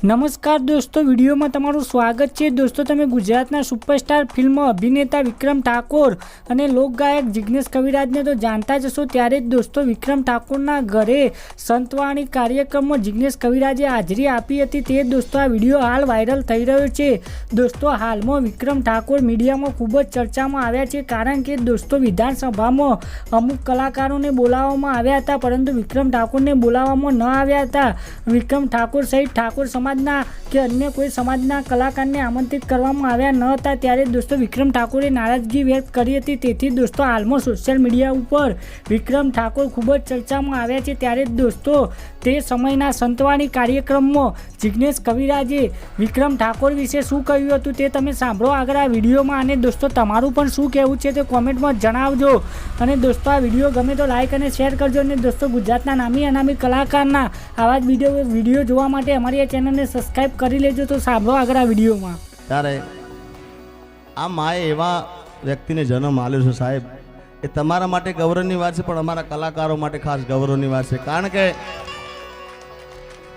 નમસ્કાર દોસ્તો, વિડીયોમાં તમારું સ્વાગત છે. દોસ્તો, તમે ગુજરાતના સુપરસ્ટાર ફિલ્મ અભિનેતા વિક્રમ ઠાકોર અને લોકગાયક જિજ્ઞેશ કવિરાજને તો જાણતા જ હશો ત્યારે જ દોસ્તો, વિક્રમ ઠાકોરના ઘરે સંતવાણી કાર્યક્રમમાં જિજ્ઞેશ કવિરાજે હાજરી આપી હતી. તે દોસ્તો, આ વીડિયો હાલ વાયરલ થઈ રહ્યો છે. દોસ્તો, હાલમાં વિક્રમ ઠાકોર મીડિયામાં ખૂબ જ ચર્ચામાં આવ્યા છે કારણ કે દોસ્તો, વિધાનસભામાં અમુક કલાકારોને બોલાવવામાં આવ્યા હતા, પરંતુ વિક્રમ ઠાકોરને બોલાવવામાં ન આવ્યા હતા. વિક્રમ ઠાકોર સહિત ઠાકોર સમાજના કે અન્ય કોઈ સમાજના કલાકારને આમંત્રિત કરવામાં આવ્યા ન હતા ત્યારે દોસ્તો વિક્રમ ઠાકોરે નારાજગી વ્યક્ત કરી હતી. તેથી દોસ્તો હાલમાં સોશિયલ મીડિયા ઉપર વિક્રમ ઠાકોર ખૂબ જ ચર્ચામાં આવ્યા છે. ત્યારે દોસ્તો તે સમયના સંતવાણી કાર્યક્રમમાં જિજ્ઞેશ કવિરાજે વિક્રમ ઠાકોર વિશે શું કહ્યું હતું તે તમે સાંભળો આગળ આ વિડીયોમાં. અને દોસ્તો તમારું પણ શું કહેવું છે તે કોમેન્ટમાં જણાવજો. અને દોસ્તો આ વીડિયો ગમે તો લાઈક અને શેર કરજો. અને દોસ્તો ગુજરાતના નામી અનામી કલાકારના આવા જ વીડિયો વીડિયો જોવા માટે અમારી આ ચેનલને સબસ્ક્રાઈબ કરી લેજો તો સાંભળો આગળ આ વિડીયોમાં. ત્યારે આ માએ એવા વ્યક્તિને જન્મ આપ્યો છે સાહેબ. એ તમારા માટે ગૌરવની વાત છે, પણ અમારા કલાકારો માટે ખાસ ગૌરવની વાત છે. કારણ કે